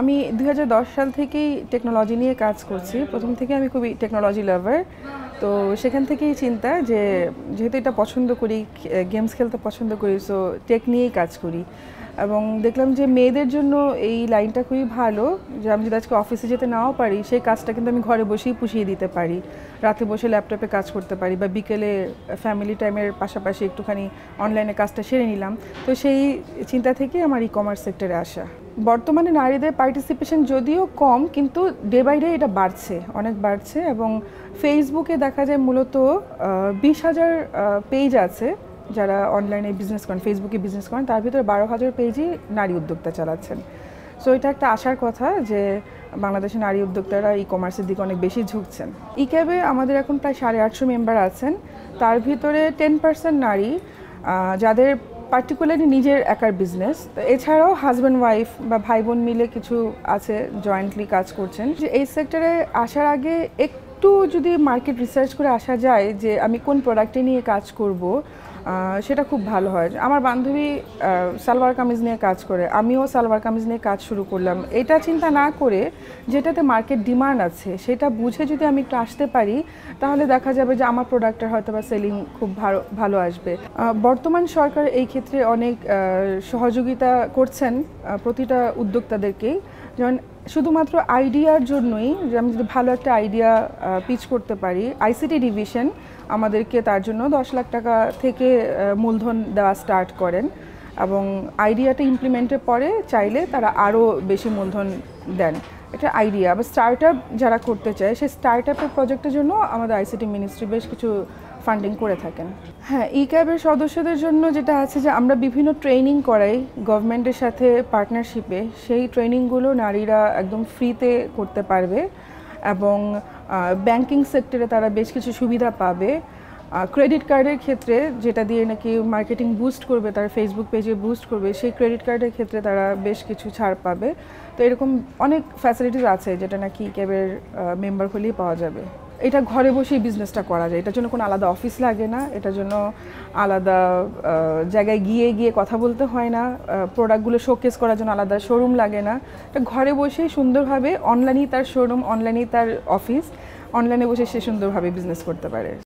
আমি দুই হাজার দশ সাল থেকেই টেকনোলজি নিয়ে কাজ করছি। প্রথম থেকে আমি খুবই টেকনোলজি লাভার তো সেখান থেকেই চিন্তা যে, যেহেতু এটা পছন্দ করি গেমস খেলতে পছন্দ করি সো টেক নিয়েই কাজ করি। এবং দেখলাম যে মেয়েদের জন্য এই লাইনটা খুবই ভালো, যে আমি যদি আজকে অফিসে যেতে নাও পারি, সেই কাজটা কিন্তু আমি ঘরে বসেই পুষিয়ে দিতে পারি। রাতে বসে ল্যাপটপে কাজ করতে পারি বা বিকেলে ফ্যামিলি টাইমের পাশাপাশি একটুখানি অনলাইনে কাজটা সেরে নিলাম। তো সেই চিন্তা থেকে আমার ই কমার্স সেক্টরে আসা। বর্তমানে নারীদের পার্টিসিপেশন যদিও কম, কিন্তু ডে বাই ডে এটা বাড়ছে, অনেক বাড়ছে এবং ফেসবুকে দেখা যায় মূলত বিশ হাজার পেজ আছে যারা অনলাইনে বিজনেস করেন ফেসবুকে বিজনেস করেন, তার ভিতরে বারো হাজার পেজই নারী উদ্যোক্তা চালাচ্ছেন। সো এটা একটা আশার কথা যে বাংলাদেশের নারী উদ্যোক্তারা ই কমার্সের দিকে অনেক বেশি ঝুঁকছেন। ই ক্যাবে আমাদের এখন প্রায় সাড়ে আটশো মেম্বার আছেন, তার ভিতরে টেন পার্সেন্ট নারী যাদের পার্টিকুলারলি নিজের একার বিজনেস এছাড়াও হাজব্যান্ড ওয়াইফ বা ভাই বোন মিলে কিছু আছে জয়েন্টলি কাজ করছেন। যে এই সেক্টরে আসার আগে একটু যদি মার্কেট রিসার্চ করে আসা যায় যে আমি কোন প্রোডাক্টে নিয়ে কাজ করব সেটা খুব ভালো হয়। আমার বান্ধবী সালোয়ার কামিজ নিয়ে কাজ করে, আমিও সালোয়ার কামিজ নিয়ে কাজ শুরু করলাম। এটা চিন্তা না করে যেটাতে মার্কেট ডিমান্ড আছে, সেটা বুঝে যদি আমি একটু আসতে পারি, তাহলে দেখা যাবে যে আমার প্রোডাক্টের হয়তো বা সেলিং খুব ভালো ভালো আসবে। বর্তমান সরকার এই ক্ষেত্রে অনেক সহযোগিতা করছেন প্রতিটা উদ্যোক্তাদেরকেই। যেমন শুধুমাত্র আইডিয়ার জন্যই যে আমি যদি ভালো একটা আইডিয়া পিচ করতে পারি আইসিটি ডিভিশন আমাদেরকে তার জন্য দশ লাখ টাকা থেকে মূলধন দেওয়া স্টার্ট করেন এবং আইডিয়াটা ইমপ্লিমেন্টের পরে চাইলে তারা আরও বেশি মূলধন দেন। এটা আইডিয়া। বা স্টার্ট যারা করতে চায় সেই স্টার্ট আপের প্রজেক্টের জন্য আমাদের আইসিটি মিনিস্ট্রি বেশ কিছু ফান্ডিং করে থাকেন। হ্যাঁ ই ক্যাবের সদস্যদের জন্য যেটা আছে যে আমরা বিভিন্ন ট্রেনিং করাই গভর্নমেন্টের সাথে পার্টনারশিপে সেই ট্রেনিংগুলো নারীরা একদম ফ্রিতে করতে পারবে এবং ব্যাংকিং সেক্টরে তারা বেশ কিছু সুবিধা পাবে। ক্রেডিট কার্ডের ক্ষেত্রে যেটা দিয়ে নাকি মার্কেটিং বুস্ট করবে, তার ফেসবুক পেজে বুস্ট করবে, সেই ক্রেডিট কার্ডের ক্ষেত্রে তারা বেশ কিছু ছাড় পাবে। তো এরকম অনেক ফ্যাসিলিটিস আছে যেটা নাকি ক্যাবের মেম্বার হলেই পাওয়া যাবে। এটা ঘরে বসেই বিজনেসটা করা যায়। এটার জন্য কোনো আলাদা অফিস লাগে না। এটার জন্য আলাদা জায়গায় গিয়ে গিয়ে কথা বলতে হয় না। প্রোডাক্টগুলো শোকেস করার জন্য আলাদা শোরুম লাগে না। এটা ঘরে বসেই সুন্দরভাবে অনলাইনেই তার শোরুম অনলাইনেই তার অফিস অনলাইনে বসে সে সুন্দরভাবে বিজনেস করতে পারে।